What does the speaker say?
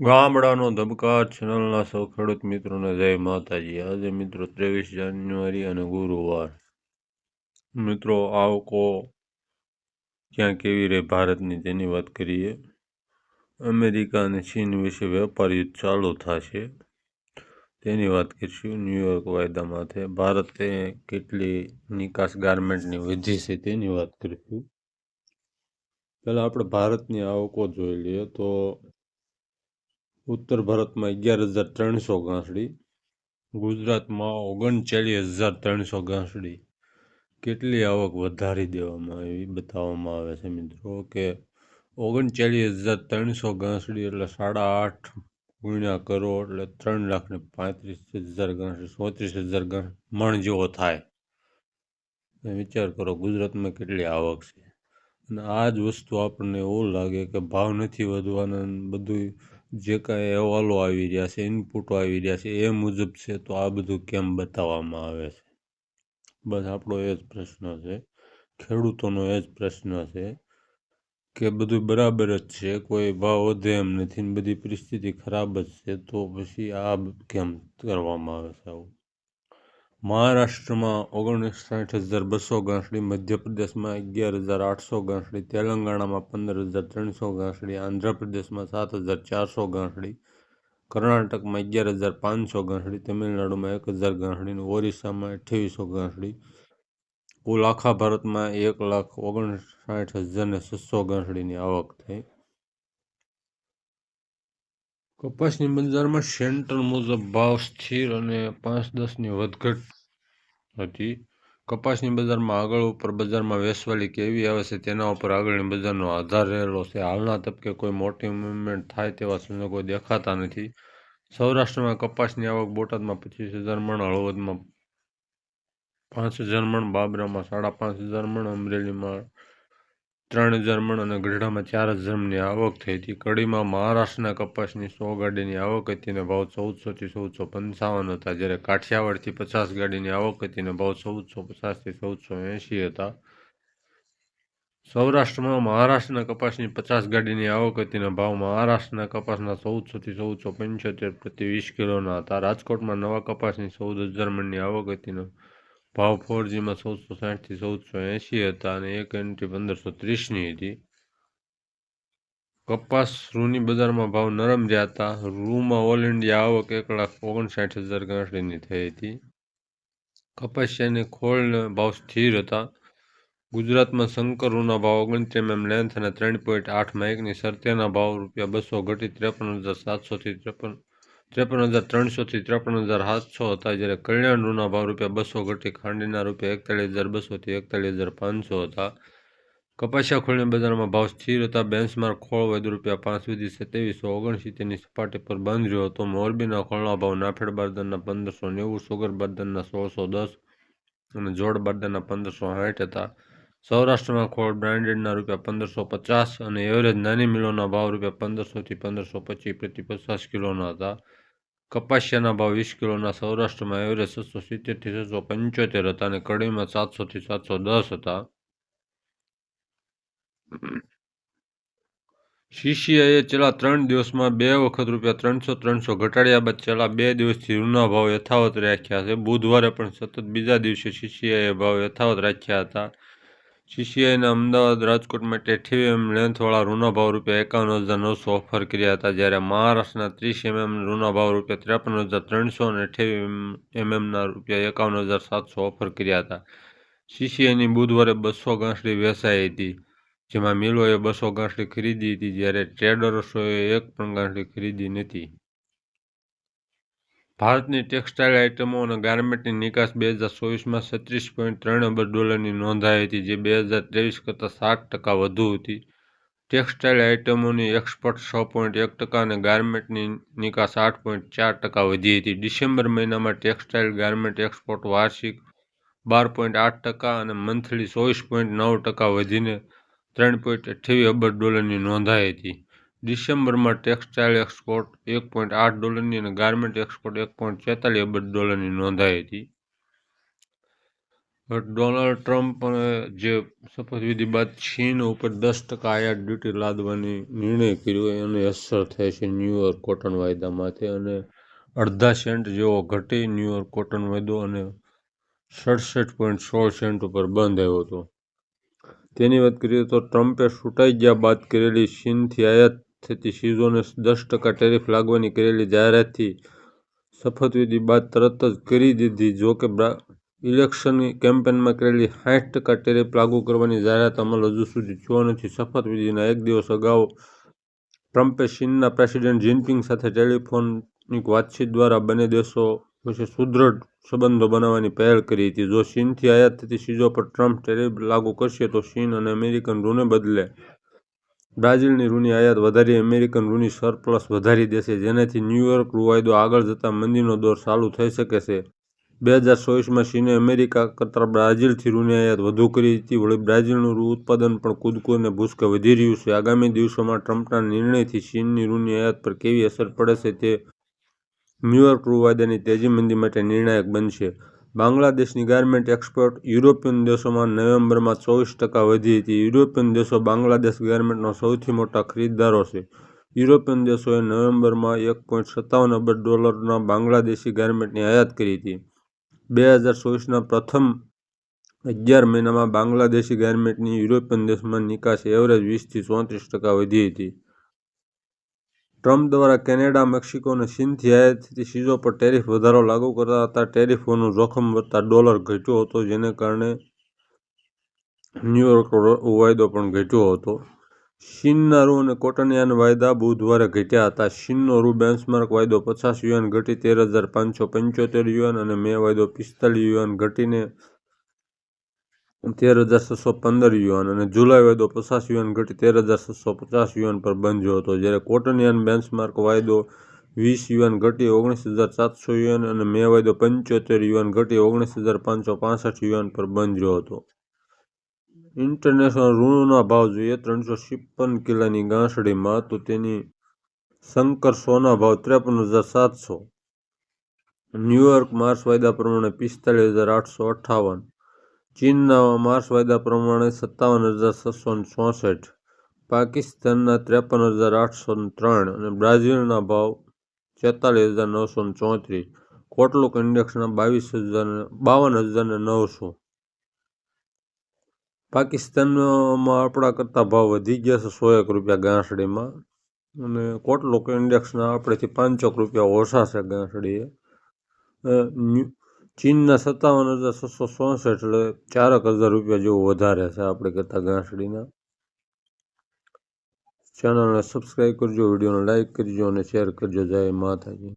ગામડાનો ધબકાર ચેનલના સૌ ખેડૂત મિત્રોને જય માતાજી. આજે મિત્રો ત્રેવીસ જાન્યુઆરી અને ગુરુવાર. મિત્રો આવકો ક્યાં કેવી રહે ભારતની તેની વાત કરીએ. અમેરિકા અને ચીન વિશે વેપાર યુદ્ધ ચાલુ થશે. તેની વાત કરીશું. ન્યુયોર્ક માથે. ભારતે કેટલી નિકાસ ગાર્મેન્ટની વધી છે તેની વાત કરીશું. પહેલાં આપણે ભારતની આવકો જોઈ લઈએ તો ઉત્તર ભારતમાં અગિયાર હજાર ત્રણસો ઘાસડી, ગુજરાતમાં ઓગણચાલીસ હજાર ત્રણસો ઘાસડી. કેટલી આવક વધારી દેવામાં આવી બતાવવામાં આવે છે મિત્રો કે ઓગણચાલીસ હજાર ત્રણસો ઘાસડી એટલે સાડા આઠ ગુણ્યા કરો એટલે ત્રણ લાખ ને પાંત્રીસ હજાર ઘાસડી, ચોત્રીસ હજાર મણ જેવો થાય. વિચાર કરો ગુજરાતમાં કેટલી આવક છે. અને આ જ વસ્તુ આપણને એવું લાગે કે ભાવ નથી વધવાના બધું જે કાંઈ અહેવાલો આવી રહ્યા છે ઇનપુટો આવી રહ્યા છે, એ મુજબ છે તો આ બધું કેમ બતાવવામાં આવે છે? બસ આપણો એ જ પ્રશ્ન છે. ખેડૂતોનો એ જ પ્રશ્ન છે કે બધું બરાબર જ છે, કોઈ ભાવ વધે એમ નથી ને બધી પરિસ્થિતિ ખરાબ જ છે, તો પછી આ કેમ કરવામાં આવે છે આવું? મહારાષ્ટ્રમાં ઓગણસાઠ હજાર બસો ઘાસડી મધ્યપ્રદેશમાં અગિયાર હજાર આઠસો ઘાસડી તેલંગાણામાં પંદર હજાર ત્રણસો ઘાસડી આંધ્રપ્રદેશમાં સાત હજાર ચારસો ઘાસડી કર્ણાટકમાં અગિયાર હજાર પાંચસો ઘાસડી તમિલનાડુમાં એક હજાર અને ઓરિસ્સામાં અઠ્યાવીસો ઘાસડી કુલ આખા ભારતમાં એક લાખ ઓગણસાઠ હજારને છસો ઘાસડીની આવક થઈ. કપાસની બજારમાં સેન્ટર મુજબ ભાવ સ્થિર અને પાંચ દસની વધઘટ હતી. કપાસની બજારમાં આગળ ઉપર બજારમાં વેસવાલી કેવી આવે છે તેના ઉપર આગળની બજારનો આધાર રહેલો છે. હાલના તબકે કોઈ મોટી મુવમેન્ટ થાય તેવા સંજોગો દેખાતા નથી. સૌરાષ્ટ્રમાં કપાસની આવક બોટાદમાં પચીસ હજાર મણ, હળવદમાં પાંચ હજાર મણ, બાબરામાં સાડા પાંચ હજાર મણ, અમરેલીમાં ત્રણ હજાર મણ અને ગઢડામાં ચાર હજાર આવક થઈ હતી. કડીમાં મહારાષ્ટ્રના કપાસની સો ગાડીની આવક હતી અને ભાવ ચૌદસોથી ચૌદસો પંચાવન હતા. જ્યારે કાઠિયાવાડથી પચાસ ગાડીની આવક હતી અને ભાવ ચૌદસો પચાસથી ચૌદસો એંશી હતા. સૌરાષ્ટ્રમાં મહારાષ્ટ્રના કપાસની પચાસ ગાડીની આવક હતી અને ભાવ મહારાષ્ટ્રના કપાસના ચૌદસોથી ચૌદસો પંચોતેર પ્રતિ વીસ કિલોના હતા. રાજકોટમાં નવા કપાસની ચૌદ હજાર મણની આવક હતી ભાવ ફોરજીમાં ચૌદસો સાઠથી ચૌદસો એંશી હતા અને એક એન્ટ્રી પંદરસો ત્રીસની હતી કપાસ રૂની બજારમાં ભાવ નરમ રહ્યા હતા રૂમાં ઓલ ઇન્ડિયા આવક એક લાખ ઓગણસાઠ હજાર ગાંઠડીની થઈ હતી કપાસિયાની ખોળ ભાવ સ્થિર હતા ગુજરાતમાં શંકર રૂના ભાવ ઓગણત્રીસ એમ લેન્થ અને ત્રણ પોઈન્ટ આઠ માઇકની શરતેના ભાવ રૂપિયા બસો ઘટી ત્રેપન હજાર સાતસોથી ત્રેપન ત્રેપન હજાર ત્રણસોથી ત્રેપન હજાર સાતસો હતા જ્યારે કલ્યાણ રૂના ભાવ રૂપિયા બસો ઘટી ખાંડીના રૂપિયા એકતાળીસ હજાર બસોથી એકતાળીસ હજાર પાંચસો હતા. કપાસિયા ખોળની બજારમાં ભાવ સ્થિર હતા. બેન્ચમાર્ક ખોળ વધુ રૂપિયા પાંચ સુધી સત્યાવીસો ઓગણસિત્તેરની સપાટી પર બંધ રહ્યો હતો. મોરબીના ખોળના ભાવ નાફેડ બારદાનના પંદરસો નેવું, સુગર બારદાનના સોળસો દસ અને જોડ બારદાનના પંદરસો સાઠ હતા. સૌરાષ્ટ્રમાં ખોળ બ્રાન્ડેડના રૂપિયા પંદરસો પચાસ અને એવરેજ નાની મિલોના ભાવ રૂપિયા પંદરસોથી પંદરસો પચીસ પ્રતિ પચાસ કિલોના હતા. કપાસિયાના ભાવ વીસ કિલોના સૌરાષ્ટ્રમાં એવરેજ છસો સિત્તેરથી છસો પંચોતેર હતા અને કડીમાં સાતસોથી સાતસો દસ હતા. સીસીઆઈએ છેલ્લા ત્રણ દિવસમાં બે વખત રૂપિયા ત્રણસો ત્રણસો ઘટાડ્યા બાદ છેલ્લા બે દિવસથી રૂના ભાવ યથાવત રાખ્યા છે. બુધવારે પણ સતત બીજા દિવસે સીસીઆઈએ ભાવ યથાવત રાખ્યા હતા. સીસીઆઈના અમદાવાદ રાજકોટ માટે અઠ્યાવી એમ લેન્થવાળા રૂના ભાવ રૂપિયા એકાવન હજાર નવસો ઓફર કર્યા હતા, જ્યારે મહારાષ્ટ્રના ત્રીસ એમએમ રૂના ભાવ રૂપિયા ત્રેપન હજાર ત્રણસો અને અઠ્યાવી એમએમના રૂપિયા એકાવન હજાર સાતસો ઓફર કર્યા હતા. સીસીઆઈની બુધવારે બસો ગાંસડી વેચાઈ હતી, જેમાં મિલોએ બસો ગાંસડી ખરીદી હતી, જ્યારે ટ્રેડર્સોએ એક પણ ગાંસડી ખરીદી નથી. ભારતની ટેક્સટાઇલ આઇટમો અને ગાર્મેન્ટની નિકાસ બે હજાર ચોવીસમાં છત્રીસ પોઈન્ટ ત્રણ અબજ ડોલરની નોંધાઈ હતી, જે બે હજાર ત્રેવીસ કરતાં સાત ટકા વધુ હતી. ટેક્સટાઇલ આઇટમોની એક્સપોર્ટ છ પોઈન્ટ એક ટકા અને ગાર્મેન્ટની નિકાસ આઠ પોઈન્ટ ચાર ટકા વધી હતી. ડિસેમ્બર મહિનામાં ટેક્સટાઇલ ગાર્મેન્ટ એક્સપોર્ટ વાર્ષિક બાર પોઈન્ટ આઠ ટકા અને મંથલી ચોવીસ પોઈન્ટ નવ ટકા વધીને ત્રણ પોઈન્ટ અઠ્યાવીસ અબજ ડોલરની નોંધાઈ હતી. ડિસેમ્બરમાં ટેક્સટાઇલ એક્સપોર્ટ એક પોઈન્ટ આઠ ડોલરની અને ગાર્મેન્ટ એક્સપોર્ટ એક પોઈન્ટ છેતાલીસ અબજ ડોલરની નોંધાઈ હતી. ડોનાલ્ડ ટ્રમ્પ જે શપથવિધિ બાદ ચીન ઉપર દસ ટકા આયાત ડ્યુટી લાદવાની નિર્ણય કર્યો, એની અસર થાય છે ન્યૂયોર્ક કોટન વાયદામાંથી અને અડધા સેન્ટ જેવો ઘટી ન્યૂયોર્ક કોટન વાયદો અને સડસઠ પોઈન્ટ સોળ સેન્ટ ઉપર બંધ આવ્યો હતો. તેની વાત કરીએ તો ટ્રમ્પે છૂટાઈ ગયા બાદ કરેલી ચીનથી આયાત થતી ચીજોને દસ ટકા ટેરિફ લાગવાની કરેલી જાહેરાતથી શપથવિધિ બાદ તરત જ કરી દીધી. જોકે ઇલેક્શનની કેમ્પેનમાં કરેલી સાઠ ટકા ટેરિફ લાગુ કરવાની જાહેરાત અમલ હજુ સુધી થયો નથી. શપથવિધિના એક દિવસ અગાઉ ટ્રમ્પે ચીનના પ્રેસિડેન્ટ જિનપિંગ સાથે ટેલિફોનિક વાતચીત દ્વારા બંને દેશો વચ્ચે સુદૃઢ સંબંધો બનાવવાની પહેલ કરી હતી. જો ચીનથી આયાત થતી ચીજો પર ટ્રમ્પ ટેરિફ લાગુ કરશે તો ચીન અને અમેરિકન રૂને બદલે બ્રાઝિલની રૂની આયાત વધારી, અમેરિકન રૂની સરપ્લસ વધારી દેશે, જેનાથી ન્યૂયોર્ક રૂવાયદો આગળ જતા મંદીનો દોર ચાલુ થઈ શકે છે. બે હજાર ચોવીસમાં ચીને અમેરિકા કરતાં બ્રાઝિલથી રૂની આયાત વધુ કરી હતી. વળી બ્રાઝિલનું રૂ ઉત્પાદન પણ કૂદકું અને ભૂસકે વધી રહ્યું છે. આગામી દિવસોમાં ટ્રમ્પના નિર્ણયથી ચીનની રૂની આયાત પર કેવી અસર પડે છે તે ન્યૂયોર્ક રૂવાયદાની તેજી મંદી માટે નિર્ણાયક બનશે. બાંગ્લાદેશની ગાર્મેન્ટ એક્સપોર્ટ યુરોપિયન દેશોમાં નવેમ્બરમાં ચોવીસ ટકા વધી હતી. યુરોપિયન દેશો બાંગ્લાદેશ ગાર્મેન્ટનો સૌથી મોટા ખરીદદારો છે. યુરોપિયન દેશોએ નવેમ્બરમાં એક પોઈન્ટ સત્તાવન અબજ ડોલરના બાંગ્લાદેશી ગાર્મેન્ટની આયાત કરી હતી. બે હજાર ચોવીસના પ્રથમ અગિયાર મહિનામાં બાંગ્લાદેશી ગાર્મેન્ટની યુરોપિયન દેશમાં નિકાસ એવરેજ વીસથી ચોત્રીસ ટકા વધી હતી. ટ્રમ્પ દ્વારા કેનેડા, મેક્સિકો અને ચીનથી આયાત ચીજો પર ટેરિફ વધારો લાગુ કરાતા ટેરિફોનું જોખમ વધતા ડોલર ઘટ્યો હતો, જેને કારણે ન્યૂયોર્ક વાયદો પણ ઘટ્યો હતો. ચીનના રૂ અને કોટનયાન વાયદા બુધવારે ઘટ્યા હતા. ચીનનો રૂ બેન્ચમાર્ક વાયદો પચાસ યુએન ઘટી તેર હજાર પાંચસો પંચોતેર યુએન અને મે વાયદો પિસ્તાલીસ યુએન ઘટીને તેર હજાર છસો પંદર યુએન અને જુલાઈ વાયદો પચાસ યુએન ઘટી તેર હજાર છસો પચાસ યુએન પર બંધ્યો હતો. જ્યારે કોટનયાન બેન્ચમાર્ક વાયદો વીસ યુએન ઘટી ઓગણીસ હજાર સાતસો યુએન અને મે વાયદો પંચોતેર યુએન ઘટી ઓગણીસ હજાર પાંચસો પાસઠ યુએન પર બંધ્યો હતો. ઇન્ટરનેશનલ ઋણના ભાવ જોઈએ ત્રણસો છપ્પન કિલ્લાની ગાંસડીમાં, તો તેની શંકર સોના ભાવ ત્રેપન હજાર સાતસો. ન્યુયોર્ક માર્ચ વાયદા પ્રમાણે પિસ્તાલીસ હજાર આઠસો અઠ્ઠાવન. ચીનના માર્ચ વાયદા પ્રમાણે સત્તાવન હજાર છસો ચોસઠ, પાકિસ્તાનના ત્રેપન હજાર આઠસો ત્રણ અને બ્રાઝિલના ભાવ છેતાલીસ હજાર નવસો ચોત્રીસ, કોટલુક ઇન્ડેક્સના બાવીસ હજાર બાવન હજાર નવસો. પાકિસ્તાનમાં આપણા કરતાં ભાવ વધી ગયા છે સો એક રૂપિયા ગાંસડીમાં અને કોટલોક ઇન્ડેક્સના આપણેથી પાંચોક રૂપિયા ઓછા છે ગાંસડીએ. ચીનના સત્તાવન હજાર છસો ચોસઠ એટલે ચારક હજાર રૂપિયા જેવું વધારે છે આપણે કરતાં ઘાસડીના. ચેનલને સબસ્ક્રાઈબ કરજો, વિડીયોને લાઈક કરજો અને શેર કરજો. જય માતાજી.